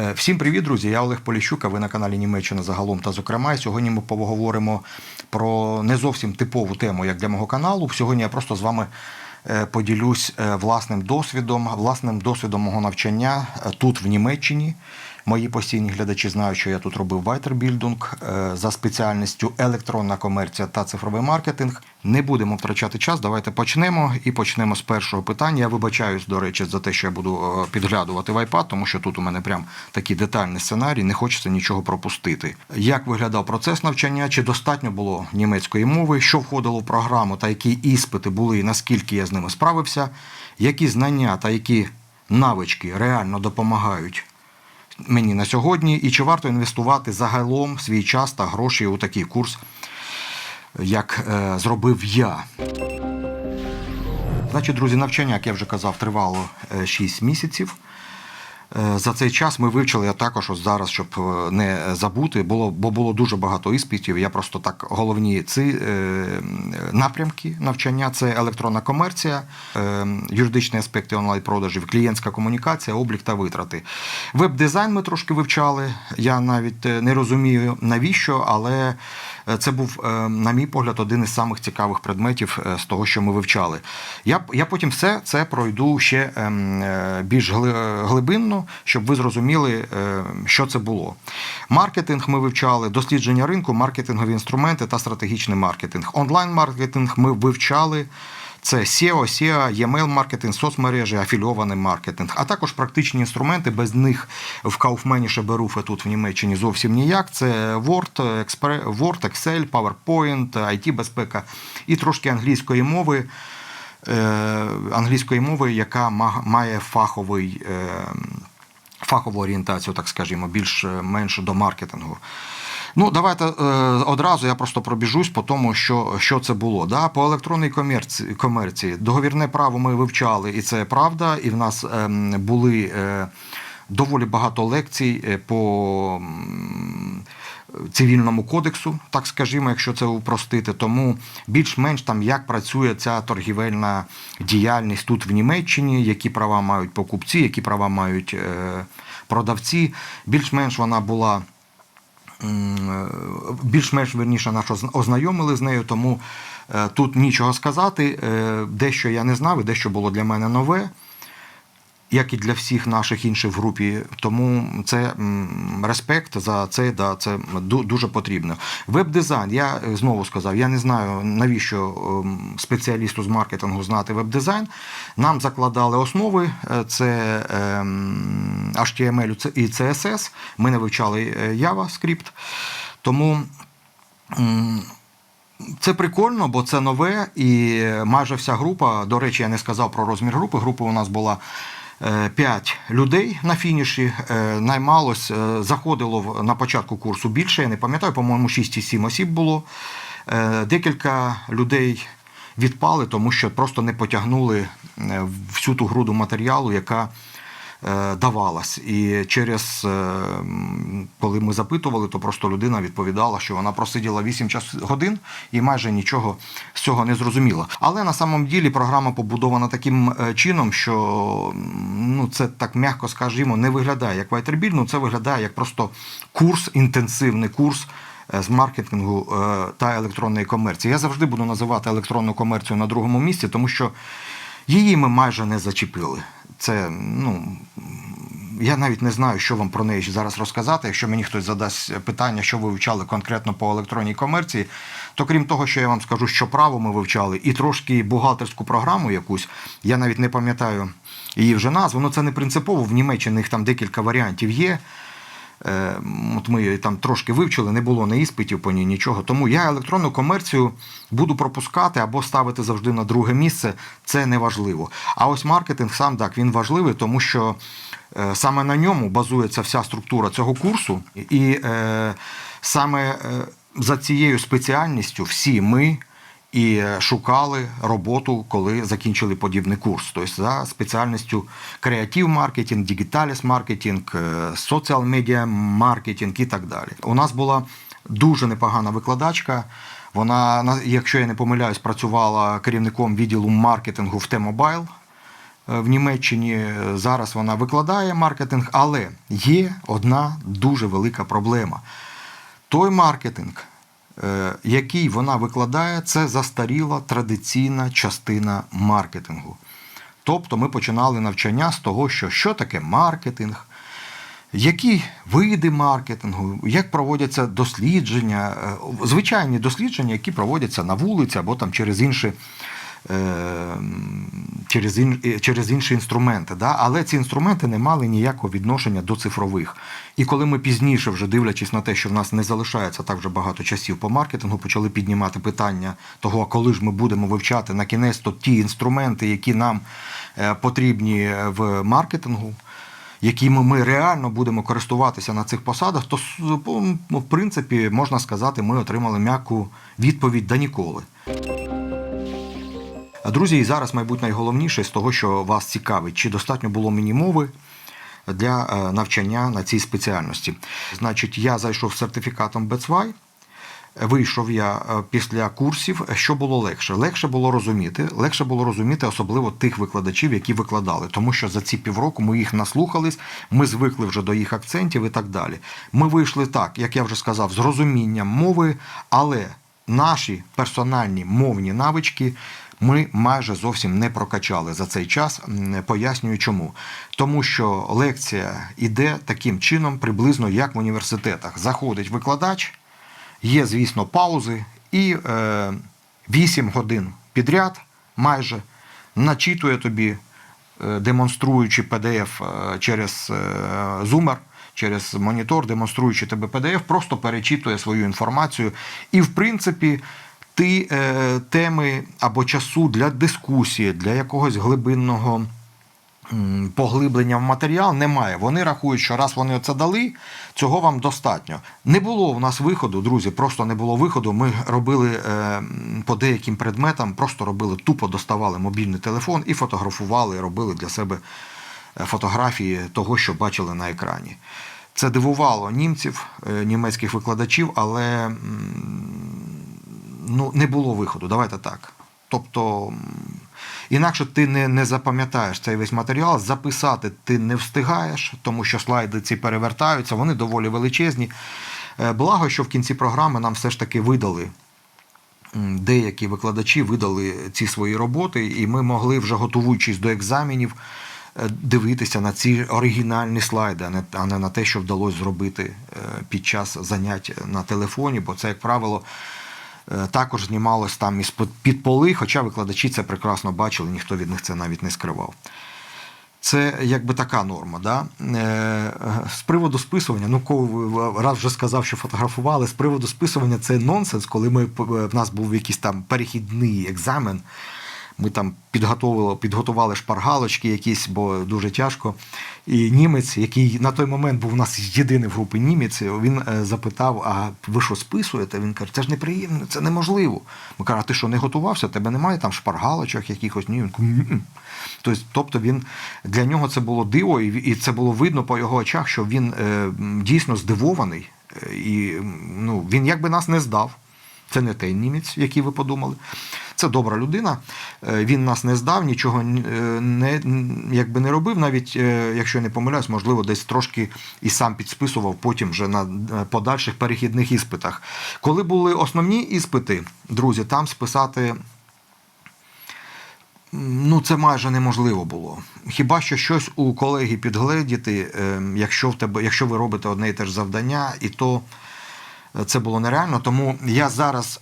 Е, Всім привіт, друзі! Я Олег Поліщук, а ви на каналі Німеччина загалом та зокрема. І сьогодні ми поговоримо про не зовсім типову тему, як для мого каналу. Сьогодні я просто з вами е, поділюсь е, власним досвідом, власним досвідом мого навчання тут, в Німеччині. Мої постійні глядачі знають, що я тут робив вайтербільдинг е, за спеціальністю електронна комерція та цифровий маркетинг. Не будемо втрачати час. Давайте почнемо. І почнемо з першого питання. Я вибачаюсь, до речі, за те, що я буду е, підглядувати в iPad, тому що тут у мене прям такий детальний сценарій, не хочеться нічого пропустити. Як виглядав процес навчання? Чи достатньо було німецької мови? Що входило в програму, та які іспити були, і наскільки я з ними справився? Які знання та які навички реально допомагають мені на сьогодні, і чи варто інвестувати загалом свій час та гроші у такий курс, як е, зробив я. Значить, друзі, навчання, як я вже казав, тривало 6 місяців. Е, За цей час ми вивчили я також ось зараз, щоб е, не забути, було, бо було дуже багато іспитів. Я просто так головні ці е, напрямки навчання це електронна комерція, юридичні аспекти онлайн-продажів, клієнтська комунікація, облік та витрати. Веб-дизайн ми трошки вивчали. Я навіть не розумію навіщо, але це був, на мій погляд, один із самих цікавих предметів з того, що ми вивчали. Я, я потім все це пройду ще ем, більш гли- щоб ви зрозуміли, е, що це було. Маркетинг ми вивчали, дослідження ринку, маркетингові інструменти та стратегічний маркетинг. Онлайн-маркетинг ми вивчали. Це SEO, SEO, e-mail маркетинг, соцмережі, афільований маркетинг, а також практичні інструменти. Без них в Kaufmany Шеберуфе тут в Німеччині зовсім ніяк. Це Word, Word, Excel, PowerPoint, it безпека і трошки англійської мови, е, англійської мови, яка має фаховий. Е, Фахову орієнтацію, так скажімо, більш-менш до маркетингу. Ну, давайте е, одразу я просто пробіжусь по тому, що, що це було. Да? По електронній комерції, комерції договірне право ми вивчали, і це правда. І в нас е, були е, доволі багато лекцій е, по м, цивільному кодексу, так скажімо, якщо це упростити. Тому більш-менш там як працює ця торгівельна діяльність тут в Німеччині, які права мають покупці, які права мають е, продавці. Більш-менш вона була більш-менш верніше нас озна- ознайомили з нею, тому е, тут нічого сказати. Е, Дещо я не знав, і дещо було для мене нове, як і для всіх наших інших в групі. Тому це респект за це, да, це дуже потрібно. Веб-дизайн, я е, знову сказав, я не знаю, навіщо ем, спеціалісту з маркетингу знати веб-дизайн. Нам закладали основи, е, це ем, HTML і CSS. Ми не вивчали е, JavaScript. Тому. це прикольно, бо це нове, і майже вся група. До речі, я не сказав про розмір групи. Група у нас була 5 людей на фініші. Е, Наймалось, е, заходило на початку курсу більше. Я не пам'ятаю, по-моєму, 6-7 осіб було. Е, Декілька людей відпали, тому що просто не потягнули е, всю ту груду матеріалу, яка е, давалась. І через, е, коли ми запитували, то просто людина відповідала, що вона просиділа 8 час годин і майже нічого з цього не зрозуміла. Але на самом ділі програма побудована таким е, чином, що ну, це так м'яко скажімо, не виглядає як вайтербіль, ну це виглядає як просто курс, інтенсивний курс. е, З маркетингу е, та електронної комерції. Я завжди буду називати електронну комерцію на другому місці, тому що її ми майже не зачепили. Це, ну, я навіть не знаю, що вам про неї зараз розказати. Якщо мені хтось задасть питання, що ви вивчали конкретно по електронній комерції, то крім того, що я вам скажу, що право ми вивчали, і трошки бухгалтерську програму якусь, я навіть не пам'ятаю її вже назву, ну це не принципово. В Німеччині їх там декілька варіантів є. Е, От ми там трошки вивчили, не було не іспитів по ній нічого. Тому я електронну комерцію буду пропускати або ставити завжди на друге місце. Це не важливо. А ось маркетинг сам так він важливий, тому що е, саме на ньому базується вся структура цього курсу, і е, саме за цією спеціальністю всі ми і е, шукали роботу, коли закінчили подібний курс. Тобто за спеціальністю креатив маркетинг, дігіталіс маркетинг, соціал медіа маркетинг і так далі. У нас була дуже непогана викладачка. Вона, якщо я не помиляюсь, працювала керівником відділу маркетингу в T-Mobile. е, в Німеччині. Зараз вона викладає маркетинг, але є одна дуже велика проблема. Той маркетинг, е, який вона викладає, це застаріла традиційна частина маркетингу. Тобто ми починали навчання з того, що, що таке маркетинг, які види маркетингу, як проводяться дослідження, е, звичайні дослідження, які проводяться на вулиці або там через інші. Е, Через, ін- е, через інші інструменти, да? але ці інструменти не мали ніякого відношення до цифрових. І коли ми пізніше, вже дивлячись на те, що в нас не залишається так вже багато часів по маркетингу, почали піднімати питання того, коли ж ми будемо вивчати на кінець то ті інструменти, які нам е, потрібні в маркетингу, якими ми реально будемо користуватися на цих посадах, то ну, в принципі можна сказати, ми отримали м'яку відповідь да ніколи. Друзі, і зараз, мабуть, найголовніше з того, що вас цікавить, чи достатньо було мені мови для е, навчання на цій спеціальності. Значить, я зайшов з сертифікатом BETSY, Вийшов я е, після курсів, що було легше. Легше було розуміти, легше було розуміти особливо тих викладачів, які викладали, тому що за ці півроку ми їх наслухались, ми звикли вже до їх акцентів і так далі. Ми вийшли так, як я вже сказав, з розумінням мови, але наші персональні мовні навички. Ми майже зовсім не прокачали за цей час. Пояснюю чому. Тому що лекція йде таким чином, приблизно як в університетах. Заходить викладач, Є, звісно, паузи, і е, 8 годин підряд майже начитує тобі, е, демонструючи PDF е, через е, Zoomer, через монітор, демонструючи тебе PDF, просто перечитує свою інформацію. І, в принципі, ти е, теми або часу для дискусії, для якогось глибинного поглиблення в матеріал немає. Вони рахують, що раз вони це дали, цього вам достатньо. Не було в нас виходу, друзі, просто не було виходу. Ми робили е, по деяким предметам, просто робили тупо доставали мобільний телефон і фотографували, робили для себе е, фотографії того, що бачили на екрані. Це дивувало німців, е, німецьких викладачів, але ну, не було виходу. Давайте так. Тобто, інакше ти не, не запам'ятаєш цей весь матеріал, записати ти не встигаєш, тому що слайди ці перевертаються, вони доволі величезні. Е, Благо, що в кінці програми нам все ж таки видали. Деякі викладачі видали ці свої роботи, і ми могли, вже готуючись до екзаменів, е, дивитися на ці оригінальні слайди, а не, на те, що вдалося зробити е, під час занять на телефоні, бо це, як правило, також знімалось там із під поли, хоча викладачі це прекрасно бачили, ніхто від них це навіть не скривав. Це якби така норма. Да? Е, З приводу списування, ну раз вже сказав, що фотографували, з приводу списування це нонсенс, коли ми в нас був якийсь там перехідний екзамен. Ми там підготували, підготували шпаргалочки якісь, бо дуже тяжко. І німець, який на той момент був у нас єдиний в групі німець, він е, запитав: а ви що списуєте? Він каже, це ж неприємно, це неможливо. Ми кажемо, а ти що не готувався? Тебе немає там шпаргалочок якихось? Ні. Він каже, Тобто, тобто він для нього це було диво, і це було видно по його очах, що він е, дійсно здивований. Е, І ну, він якби нас не здав. Це не той німець, який ви подумали. Це добра людина. Е, Він нас не здав, нічого е, не, якби не робив, навіть е, якщо я не помиляюсь, можливо, десь трошки і сам підсписував потім вже на подальших перехідних іспитах. Коли були основні іспити, друзі, там списати. Ну, це майже неможливо було. Хіба що щось у колеги підгледіти, якщо в тебе, якщо ви робите одне і те ж завдання, і то це було нереально. Тому я зараз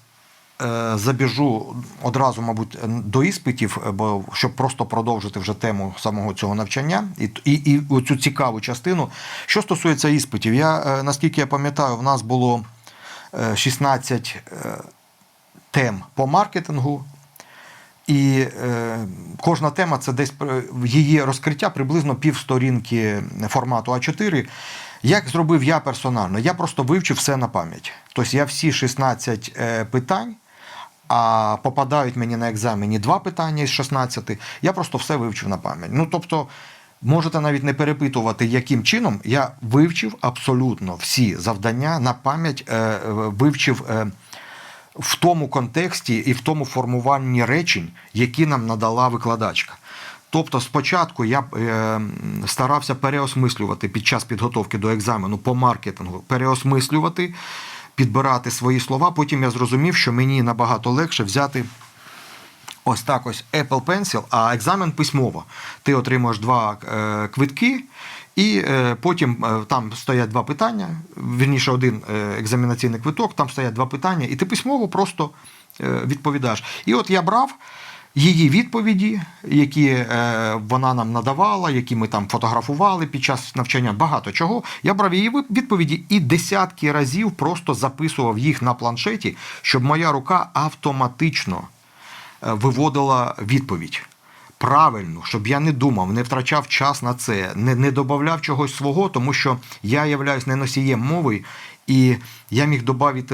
забіжу одразу, мабуть, до іспитів, е, бо щоб просто продовжити вже тему самого цього навчання і, і, і оцю цікаву частину. Що стосується іспитів, я е, наскільки я пам'ятаю, в нас було е, 16 е, тем по маркетингу. І е, кожна тема це десь її розкриття приблизно півсторінки формату А4. Як зробив я персонально? Я просто вивчив все на пам'ять. Тобто я всі 16 е, питань, а попадають мені на екзамені два питання із 16, я просто все вивчив на пам'ять. Ну тобто. Можете навіть не перепитувати, яким чином я вивчив абсолютно всі завдання на пам'ять, е, вивчив е, в тому контексті і в тому формуванні речень, які нам надала викладачка. Тобто, спочатку я е, старався переосмислювати під час підготовки до екзамену по маркетингу, переосмислювати, підбирати свої слова. Потім я зрозумів, що мені набагато легше взяти ось так ось Apple Pencil, а екзамен письмово. Ти отримуєш два е, квитки, і е, потім е, там стоять два питання. Вірніше, один е, екзаменаційний квиток, там стоять два питання, і ти письмово просто відповідаєш. І от я брав. Її відповіді, які е, вона нам надавала, які ми там фотографували під час навчання, багато чого. Я брав її відповіді і десятки разів просто записував їх на планшеті, щоб моя рука автоматично е, виводила відповідь. Правильно, щоб я не думав, не втрачав час на це, не, не додавав чогось свого, тому що я являюсь не носієм мови, і я міг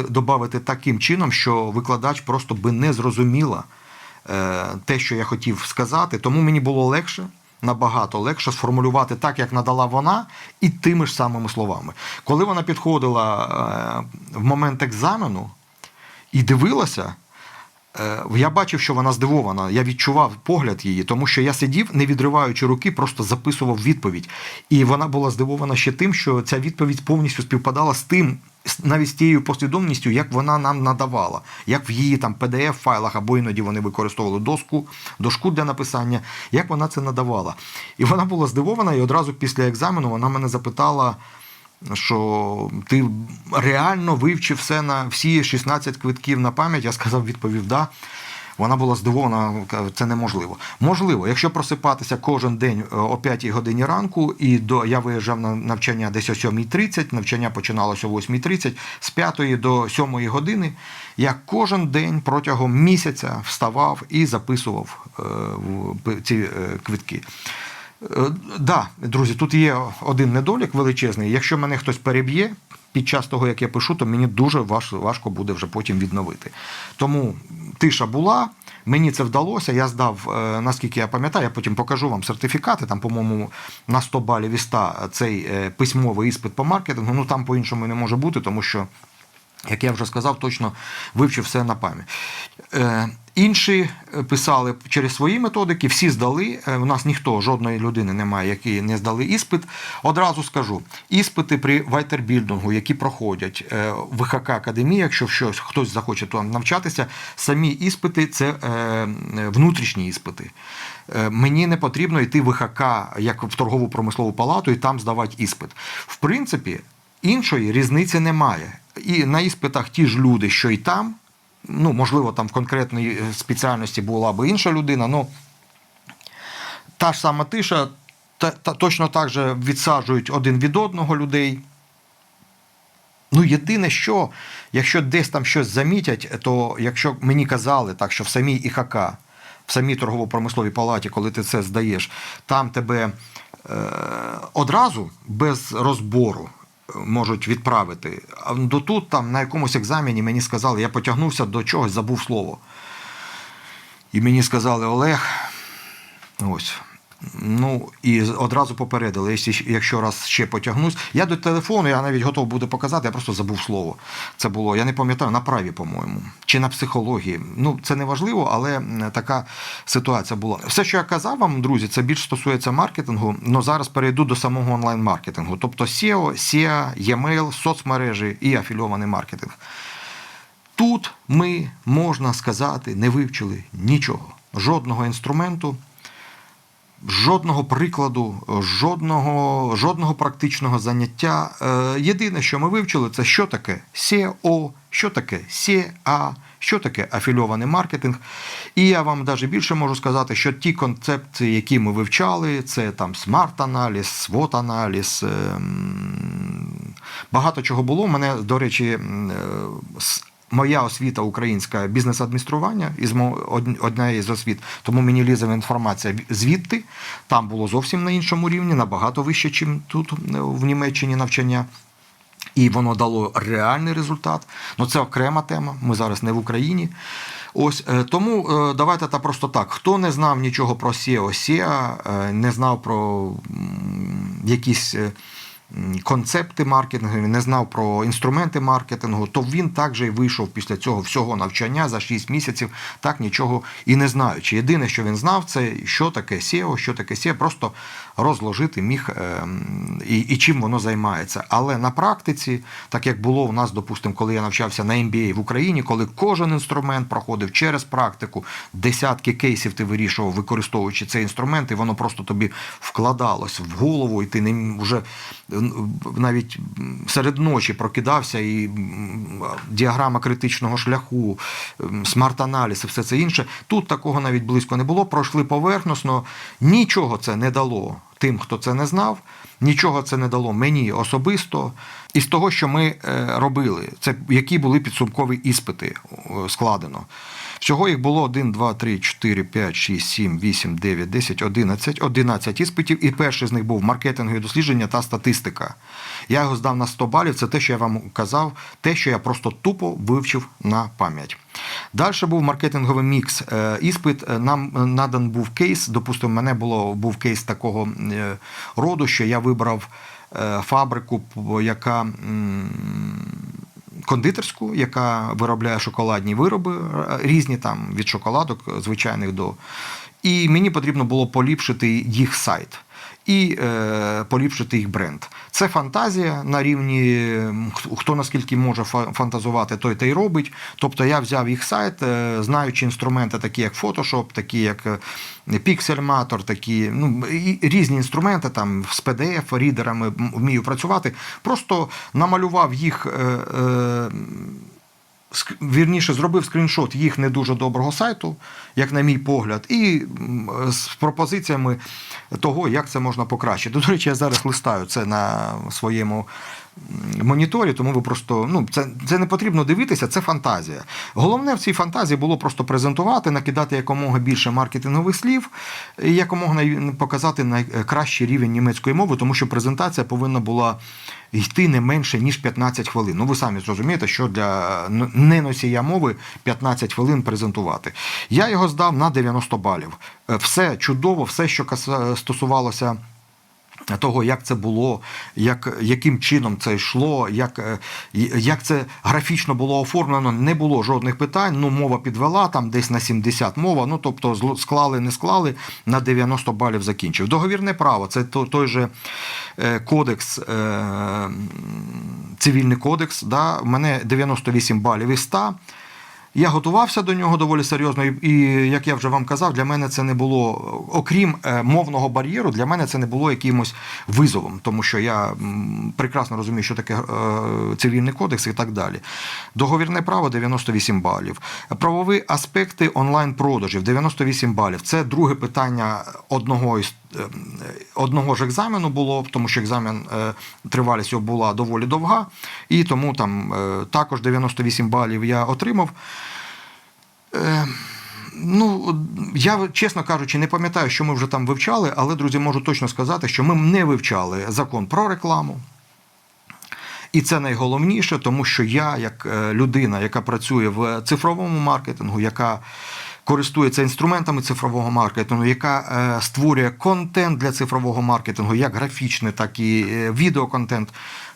добавити таким чином, що викладач просто би не зрозуміла те, що я хотів сказати. Тому мені було легше, набагато легше сформулювати так, як надала вона, і тими ж самими словами. Коли вона підходила е, в момент екзамену і дивилася. Е, Я бачив, що вона здивована. Я відчував погляд її, тому що я сидів, не відриваючи руки, просто записував відповідь. І вона була здивована ще тим, що ця відповідь повністю співпадала з тим, навіть з тією послідовністю, як вона нам надавала, як в її там pdf файлах або іноді вони використовували доску, дошку для написання, як вона це надавала. І вона була здивована, і одразу після екзамену вона мене запитала що ти реально вивчив все на всі 16 квитків на пам'ять. Я сказав, відповів да. Вона була здивована, це неможливо. Можливо, якщо просипатися кожен день е, о 5 годині ранку, і до я виїжджав на навчання десь о 7.30, навчання починалося о 8.30, з 5 до 7 години я кожен день протягом місяця вставав і записував е, ці е, квитки. Е, Да, друзі, тут є один недолік величезний. Якщо мене хтось переб'є під час того, як я пишу, то мені дуже важ- важко буде вже потім відновити. Тому тиша була, мені це вдалося. Я здав, е, наскільки я пам'ятаю, я потім покажу вам сертифікати. Там, по-моєму, на 100 балів і 100 цей е, письмовий іспит по маркетингу. Ну там по-іншому не може бути, тому що. Як я вже сказав, точно вивчив все на пам'ять. Е, інші е, писали через свої методики, всі здали. Е, у нас ніхто, жодної людини немає, які не здали іспит. Одразу скажу: іспити при вайтербілдингу, які проходять е, в ВХК Академії, якщо щось хтось захоче там навчатися, самі іспити це е, внутрішні іспити. Е, Мені не потрібно йти в ВХК, як в торгову промислову палату, і там здавати іспит. В принципі, іншої різниці немає. І на іспитах ті ж люди, що й там. Ну, можливо, там в конкретній е, спеціальності була би інша людина, ну та ж сама тиша, та, та, точно так же відсаджують один від одного людей. Ну, єдине, що, якщо десь там щось замітять, то якщо мені казали так, що в самій ІХК, в самій торгово-промисловій палаті, коли ти це здаєш, там тебе е, одразу без розбору можуть відправити. До тут там на якомусь екзамені мені сказали, я потягнувся до чогось, забув слово. І мені сказали, Олег, ось. Ну і одразу попередили, якщо, раз ще потягнусь. Я до телефону, я навіть готов буду показати, я просто забув слово. Це було, я не пам'ятаю, на праві, по-моєму, чи на психології. Ну, це не важливо, але така ситуація була. Все, що я казав вам, друзі, це більш стосується маркетингу. але зараз перейду до самого онлайн-маркетингу. Тобто SEO, SEA, e-mail, соцмережі і афільований маркетинг. Тут ми, можна сказати, не вивчили нічого, жодного інструменту, жодного прикладу, жодного, жодного практичного заняття. Е, Єдине, що ми вивчили, це що таке SEO, що таке SEA, що таке афільований маркетинг. І я вам навіть більше можу сказати, що ті концепції, які ми вивчали, це там смарт-аналіз, свот-аналіз, ем, багато чого було. Мене, до речі, е, моя освіта українська бізнес-адміністрування із мо- од- однієї з освіт, тому мені лізе інформація звідти. Там було зовсім на іншому рівні, набагато вище, ніж тут в Німеччині навчання. І воно дало реальний результат. Ну це окрема тема. Ми зараз не в Україні. Ось е, тому е, давайте та просто так. Хто не знав нічого про SEO, SEA, е, не знав про якісь концепти маркетингу, не знав про інструменти маркетингу, то він також і вийшов після цього всього навчання за 6 місяців, так нічого і не знаючи. Єдине, що він знав, це що таке SEO, що таке SEO, просто розложити міг ем, і, і чим воно займається. Але на практиці, так як було у нас, допустимо, коли я навчався на MBA в Україні, коли кожен інструмент проходив через практику, десятки кейсів ти вирішував, використовуючи цей інструмент, і воно просто тобі вкладалось в голову, і ти не вже навіть серед ночі прокидався, і діаграма критичного шляху, смарт-аналіз і все це інше. Тут такого навіть близько не було. Пройшли поверхносно, нічого це не дало тим, хто це не знав. Нічого це не дало мені особисто. І з того, що ми е, робили, це які були підсумкові іспити е, складено. Всього їх було 1, 2, 3, 4, 5, 6, 7, 8, 9, 10, 11, 11 іспитів, і перший з них був маркетингові дослідження та статистика. Я його здав на 100 балів. Це те, що я вам казав, те, що я просто тупо вивчив на пам'ять. Далі був маркетинговий мікс. Е, Іспит е, нам е, надан був кейс. Допустимо, мене було був кейс такого роду, що я вибрав фабрику, яка. Кондитерську, яка виробляє шоколадні вироби е, різні там від шоколадок е, звичайних до. І мені потрібно було поліпшити їх сайт і е, поліпшити їх бренд. Це фантазія на рівні хто- наскільки може фа- фантазувати, той те й робить. Тобто я взяв їх сайт, е, знаючи інструменти, такі як Photoshop, такі як е, Pixelmator, такі ну, і різні інструменти там з PDF, рідерами вмію працювати. Просто намалював їх. Е, е, вірніше зробив скріншот їх не дуже доброго сайту, як на мій погляд, і з пропозиціями того, як це можна покращити. До речі, я зараз листаю це на своєму моніторі, тому ви просто ну це, це не потрібно дивитися, це фантазія. Головне в цій фантазії було просто презентувати, накидати якомога більше маркетингових слів, і якомога показати найкращий рівень німецької мови, тому що презентація повинна була йти не менше ніж 15 хвилин. Ну ви самі зрозумієте, що для н- не носія мови 15 хвилин презентувати. Я його здав на 90 балів. Е, Все чудово, все, що стосувалося. Того, як це було, як, яким чином це йшло, як, е, як це графічно було оформлено, не було жодних питань. Ну, мова підвела там десь на 70 мова. Ну тобто склали, не склали, на 90 балів закінчив. Договірне право це то- той же е, кодекс, е, цивільний кодекс. Да? У мене 98 балів із 100. Я готувався до нього доволі серйозно, і, як я вже вам казав, для мене це не було, окрім е, мовного бар'єру, для мене це не було якимось визовом, тому що я прекрасно розумію, що таке е, цивільний кодекс і так далі. Договірне право 98 балів. Правові аспекти онлайн-продажів 98 балів. Це друге питання одного із. е, Одного ж екзамену було, тому що екзамен тривалість його була доволі довга, і тому там також 98 балів я отримав. Е, Ну, я, чесно кажучи, не пам'ятаю, що ми вже там вивчали, але, друзі, можу точно сказати, що ми не вивчали закон про рекламу. І це найголовніше, тому що я, як е, людина, яка працює в цифровому маркетингу, яка користується інструментами цифрового маркетингу, яка е, створює контент для цифрового маркетингу, як графічний, так і е, відеоконтент.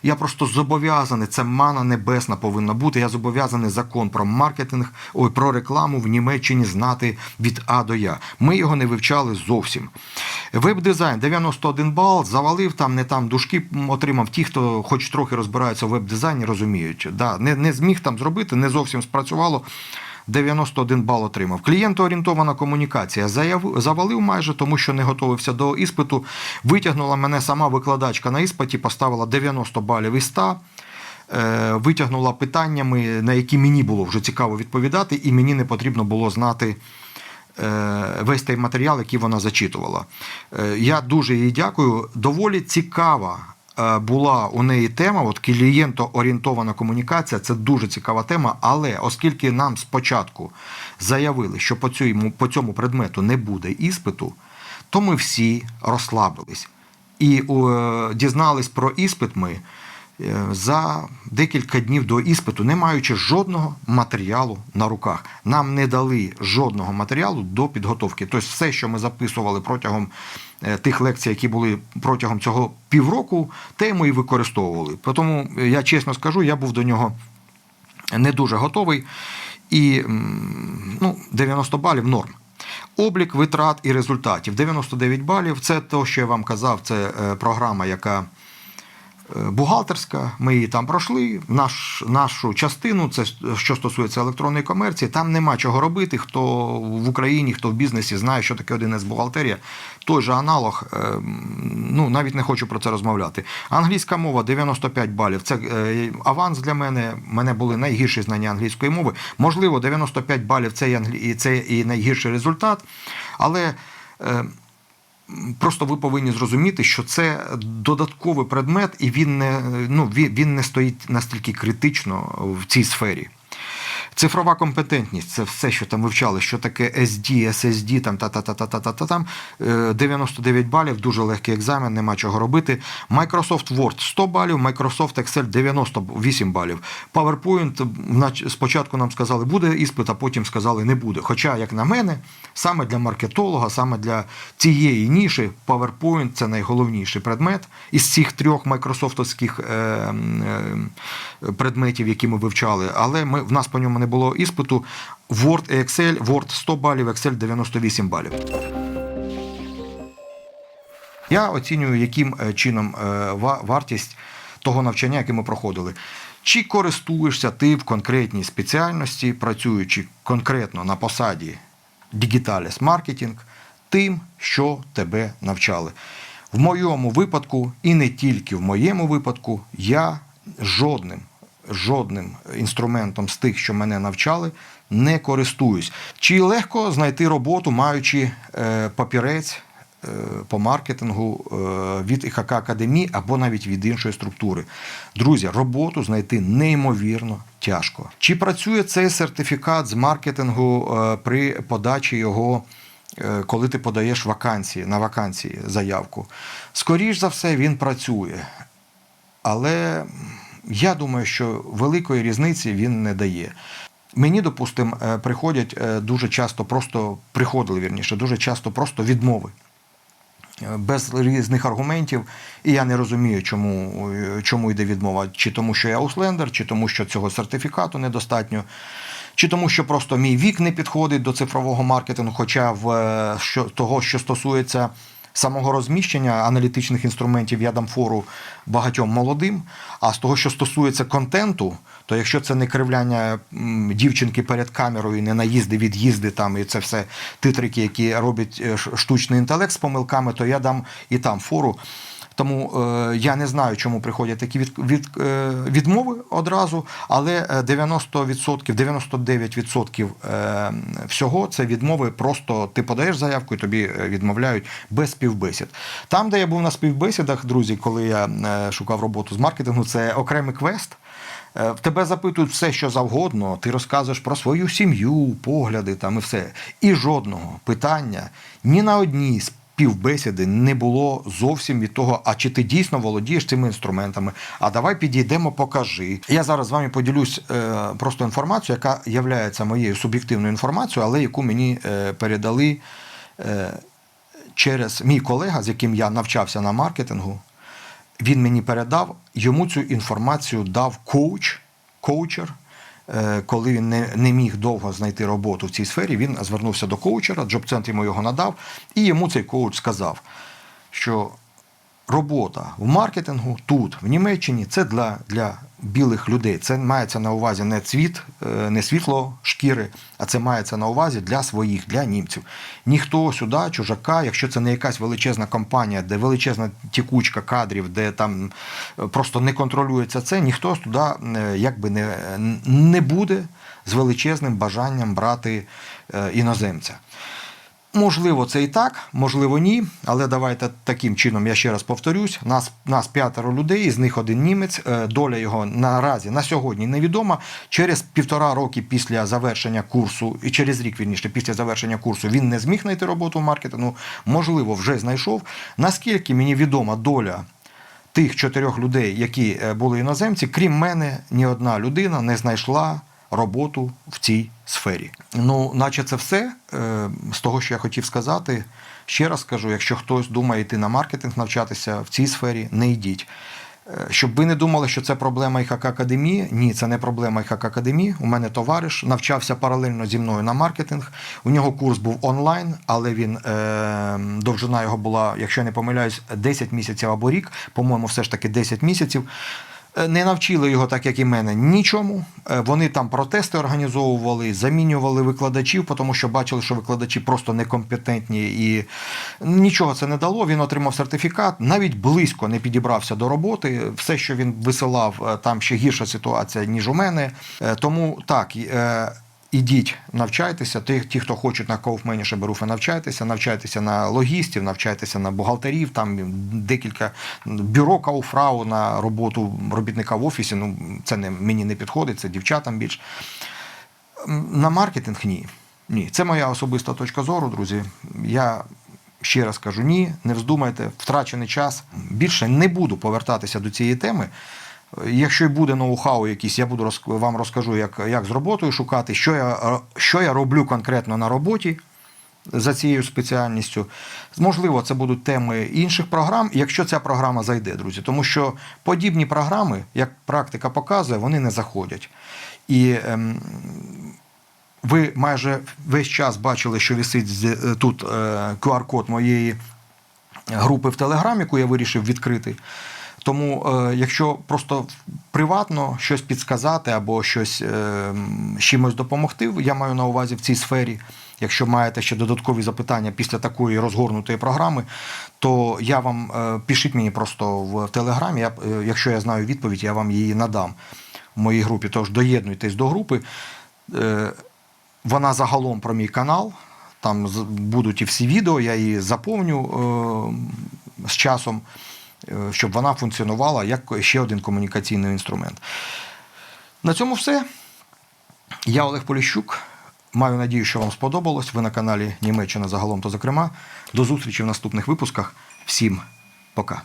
Я просто зобов'язаний, це мана небесна повинна бути. Я зобов'язаний закон про маркетинг, ой, про рекламу в Німеччині знати від А до Я. Ми його не вивчали зовсім. Веб-дизайн 91 бал, завалив там, не там дужки отримав. Ті, хто хоч трохи розбираються в веб-дизайні, розуміють. Да, не, не зміг там зробити, не зовсім спрацювало. 91 бал отримав. Клієнтоорієнтована комунікація заяв, завалив майже, тому що не готувався до іспиту. Витягнула мене сама викладачка на іспиті, поставила 90 балів із 100. Е, Витягнула питаннями, на які мені було вже цікаво відповідати, і мені не потрібно було знати е, весь той матеріал, який вона зачитувала. Е, Я дуже їй дякую. Доволі цікава була у неї тема. От клієнтоорієнтована комунікація це дуже цікава тема. Але оскільки нам спочатку заявили, що по цьому, по цьому предмету не буде іспиту, то ми всі розслабились. І е, дізнались про іспит ми е, за декілька днів до іспиту, не маючи жодного матеріалу на руках. Нам не дали жодного матеріалу до підготовки. Тобто, все, що ми записували протягом е, тих лекцій, які були протягом цього півроку, те ми і використовували. Тому е, я чесно скажу, я був до нього не дуже готовий. І ну, 90 балів норм. Облік витрат і результатів. 99 балів це те, що я вам казав, це е, програма, яка е, бухгалтерська. Ми її там пройшли. Наш, нашу частину, це що стосується електронної комерції, там нема чого робити. Хто в Україні, хто в бізнесі знає, що таке 1С бухгалтерія. Той же аналог, е, ну навіть не хочу про це розмовляти. Англійська мова 95 балів. Це е, аванс для мене. У мене були найгірші знання англійської мови. Можливо, 95 балів це і, це і найгірший результат. Але е, Просто ви повинні зрозуміти, що це додатковий предмет, і він не, ну, він, не стоїть настільки критично в цій сфері. Цифрова компетентність це все, що там вивчали, що таке SD, SSD, там та-та-та-та-та-та там. Е, 99 балів, дуже легкий екзамен, нема чого робити. Microsoft Word 100 балів, Microsoft Excel 98 балів. PowerPoint спочатку нам сказали, буде іспит, а потім сказали, не буде. Хоча, як на мене, саме для маркетолога, саме для цієї ніші, PowerPoint це найголовніший предмет із цих трьох майкрософтовських е, е, предметів, які ми вивчали. Але ми, в нас по ньому не було іспиту. Word і Excel, Word 100 балів, Excel 98 балів. Я оцінюю, яким е, чином е, вартість того навчання, яке ми проходили. Чи користуєшся ти в конкретній спеціальності, працюючи конкретно на посаді Digitalis Marketing, тим, що тебе навчали. В моєму випадку, і не тільки в моєму випадку, я жодним, жодним інструментом з тих, що мене навчали, не користуюсь. Чи легко знайти роботу, маючи е, папірець е, по маркетингу е, від ІХК Академії або навіть від іншої структури. Друзі, роботу знайти неймовірно тяжко. Чи працює цей сертифікат з маркетингу при подачі його? Коли ти подаєш вакансії на вакансії заявку, скоріш за все він працює. Але я думаю, що великої різниці він не дає. Мені, допустимо, е, приходять е, дуже часто, просто приходили вірніше, дуже часто просто відмови. Е, Без різних аргументів, і я не розумію, чому, чому йде відмова. Чи тому, що я ауслендер, чи тому, що цього сертифікату недостатньо, чи тому, що просто мій вік не підходить до цифрового маркетингу, хоча в що, того, що стосується самого розміщення аналітичних інструментів, я дам фору багатьом молодим. А з того, що стосується контенту, то якщо це не кривляння дівчинки перед камерою, не наїзди, від'їзди там, і це все титрики, які робить е, штучний інтелект з помилками, то я дам і там фору. Тому е, я не знаю, чому приходять такі від, від, е, відмови одразу, але е, 90%, 99% е, всього це відмови. Просто ти подаєш заявку і тобі е, відмовляють без співбесід. Там, де я був на співбесідах, друзі, коли я е, шукав роботу з маркетингу, це окремий квест. Е, В тебе запитують все, що завгодно. Ти розказуєш про свою сім'ю, погляди там і все. І жодного питання ні на одній з співбесіди не було зовсім від того, а чи ти дійсно володієш цими інструментами. А давай підійдемо, покажи. Я зараз з вами поділюсь е, просто інформацією, яка є моєю суб'єктивною інформацією, але яку мені е, передали е, через мій колега, з яким я навчався на маркетингу. Він мені передав, йому цю інформацію дав коуч, коучер. Е, Коли він не, не міг довго знайти роботу в цій сфері, він звернувся до коучера, джоб-центр йому його надав, і йому цей коуч сказав, що робота в маркетингу тут, в Німеччині, це для, для білих людей. Це мається на увазі не цвіт, е, не світло шкіри, а це мається на увазі для своїх, для німців. Ніхто сюди, чужака, якщо це не якась величезна компанія, де величезна тікучка кадрів, де там е, просто не контролюється це, ніхто туди е, якби не, не буде з величезним бажанням брати іноземця. Можливо, це і так, можливо, ні. Але давайте таким чином, я ще раз повторюсь: нас, нас п'ятеро людей, з них один німець. Е, Доля його наразі на сьогодні невідома. Через півтора роки після завершення курсу, і через рік вірніше, після завершення курсу він не зміг знайти роботу в маркетингу. Можливо, вже знайшов. Наскільки мені відома доля тих чотирьох людей, які е, були іноземці, крім мене, ні одна людина не знайшла роботу в цій сфері. Ну, наче це все е, з того, що я хотів сказати. Ще раз скажу: якщо хтось думає йти на маркетинг, навчатися в цій сфері, не йдіть. Е, Щоб ви не думали, що це проблема ІХК Академії. Ні, це не проблема ІХК Академії. У мене товариш навчався паралельно зі мною на маркетинг. У нього курс був онлайн, але він е, довжина його була, якщо я не помиляюсь, 10 місяців або рік. По-моєму, все ж таки 10 місяців. Е, Не навчили його, так як і мене, нічому. Е, Вони там протести організовували, замінювали викладачів, тому що бачили, що викладачі просто некомпетентні і нічого це не дало. Він отримав сертифікат, навіть близько не підібрався до роботи. Все, що він висилав, е, там ще гірша ситуація, ніж у мене. Тому так. Ідіть, навчайтеся. Ті, ті, хто хочуть на Kaufmanager Berufe, навчайтеся, навчайтеся на логістів, навчайтеся на бухгалтерів, там декілька бюро Кауфрау на роботу робітника в офісі. Ну, це не, мені не підходить, це дівчатам більш. На маркетинг ні. Ні. Це моя особиста точка зору, друзі. Я ще раз кажу: ні, не вздумайте, втрачений час. Більше не буду повертатися до цієї теми. Якщо й буде ноу-хау якийсь, я буду вам розкажу, як, як з роботою шукати, що я, е, що я роблю конкретно на роботі за цією спеціальністю. Можливо, це будуть теми інших програм, якщо ця програма зайде, друзі. Тому що подібні програми, як практика показує, вони не заходять. І ем, ви майже весь час бачили, що висить е, тут е, QR-код моєї групи в Телеграм, яку я вирішив відкрити. Тому, е, якщо просто приватно щось підсказати або щось е, чимось допомогти, я маю на увазі в цій сфері. Якщо маєте ще додаткові запитання після такої розгорнутої програми, то я вам е, пишіть мені просто в Телеграмі. Я, якщо я знаю відповідь, я вам її надам в моїй групі. Тож доєднуйтесь до групи. Вона загалом про мій канал. Там будуть і всі відео, я її заповню з часом, щоб вона функціонувала як ще один комунікаційний інструмент. На цьому все. Я Олег Поліщук. Маю надію, що вам сподобалось. Ви на каналі Німеччина загалом то зокрема. До зустрічі в наступних випусках. Всім пока.